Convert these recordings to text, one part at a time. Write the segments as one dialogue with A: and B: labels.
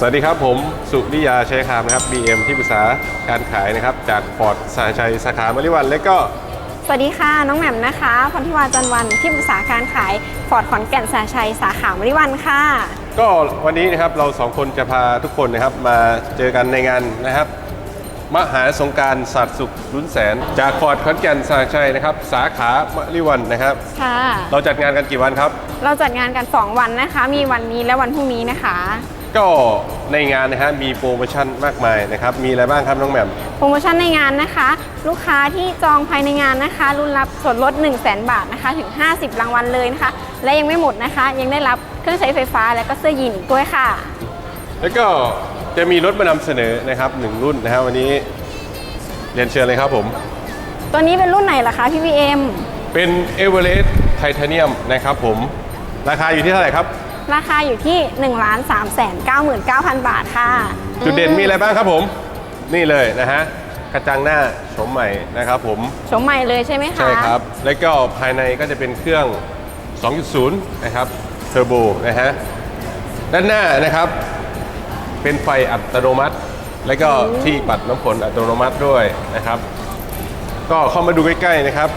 A: สวัสดีครับผมสุริยาชัยคามนะครับ BM ที่ปรึกษาการขายนะครับ จากฟอร์ดสาชัยสาขามริวัน และก็
B: สวัสดีค่ะ น้องแหม่มนะคะพรทิวาจันทร์วันที่ปรึกษาการขายฟอร์ดขอนแก่นสาชัยสาขามริวันค่ะ
A: ก็วันนี้นะครับเราสองคนจะพาทุกคนนะครับมาเจอกันในงานนะครับ มหาสงกรารศาสตร์สุขลุ้นแสน จากฟอร์ดขอนแก่นสาชัยนะครับ สาขามริวันนะครับ
B: ค่ะ
A: เราจัดงานกันกี่วันครับ
B: เราจัดงานกัน 2 วันนะคะ มีวันนี้และวันพรุ่งนี้นะคะ
A: ก็ในงานนะฮะมีโปรโมชั่นมากมายนะครับ มีอะไรบ้างครับน้องแหม่ม
B: โปรโมชั่นในงานนะคะ ลูกค้าที่จองภายในงานนะคะรุ่นรับส่วนลด 1 0 0 0 0แบาทนะคะถึง 50 รางวัลเลยนะคะ และยังไม่หมดนะคะ ยังได้รับเครื่องใช้ไฟฟ้าและก็เสื้อยีนอีกด้วยค่ะ
A: แล้วก็จะมีรถมานำเสนอนะครับหนึ่งรุ่นนะฮะวันนี้เรียนเชิญเลยครับผม
B: ตัวนี้เป็นรุ่นไหนล่ะคะพี่พีเอ็ม
A: เป็นเอเวอเรสต์ไทเทเนียมนะครับผม ราคาอยู่ที่เท่าไหร่ครับ
B: ราคาอยู่ที่1 3 9 9 9 0 0บาทค่ะ
A: จุดเด่นมีอะไรบ้างครับผม นี่เลยนะฮะกระจังหน้าโฉมใหม่นะครับผม
B: ชมใหม่เลยใช่ไหมคะ
A: ใช่ครับ แล้วก็ภายในก็จะเป็นเครื่อง 2.0 นะครับเทอร์โบนะฮะด้านหน้านะครับเป็นไฟอัตโนมัติ แล้วก็ที่ปัดน้ำฝนอัตโนมัติด้วยนะครับ ก็เข้ามาดูใกล้ๆนะครับ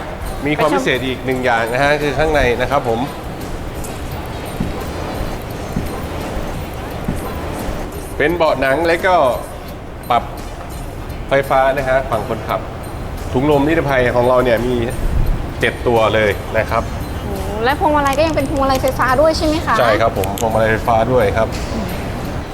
A: มีความพิเศษอีกหนึ่งอย่างนะฮะคือข้างในนะครับผม เป็นเบาะหนังแล้วก็ปรับไฟฟ้านะฮะฝั่งคนขับ ถุงลมนิรภัยของเราเนี่ยมี 7 ตัวเลยนะครับ
B: โอ้และพวงมาลัยก็ยังเป็นพวงมาลัยไฟฟ้าด้วยใช่ไหมคะ
A: ใช่ครับผมพวงมาลัยไฟฟ้าด้วยครับ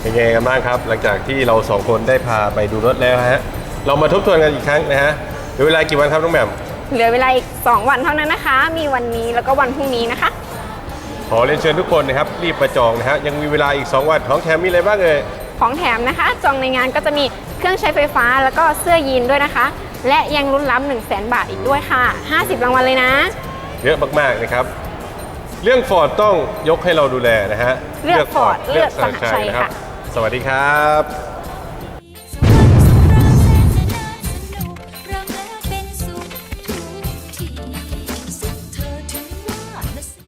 A: เป็นไงกันบ้างครับ หลังจากที่เราสองคนได้พาไปดูรถแล้วฮะเรามาทบทวนกันอีกครั้งนะฮะเหลือเวลากี่วันครับน้องแหม่ม
B: เหลือเวลาอีก 2 วันเท่านั้นนะคะ มีวันนี้แล้วก็วันพรุ่งนี้นะคะ
A: ขอเรียนเชิญทุกคนนะครับรีบประจองนะฮะยังมีเวลาอีก 2 วันของแถมมีอะไรบ้างเอ่ย
B: ของแถมนะคะ จองในงานก็จะมีเครื่องใช้ไฟฟ้าแล้วก็เสื้อยีนด้วยนะคะ และยังลุ้นรับ 1 0 0 0 0แบาทอีกด้วยค่ะ 50 รางวัลเลยนะ
A: เยอะมากๆนะครับ เรื่องฟอร์ดต้องยกให้เราดูแลนะฮะ
B: เลือก Ford เลือก
A: สาชัย
B: สหชัย
A: นะครับ
B: ค่ะ
A: สวัสดีครับ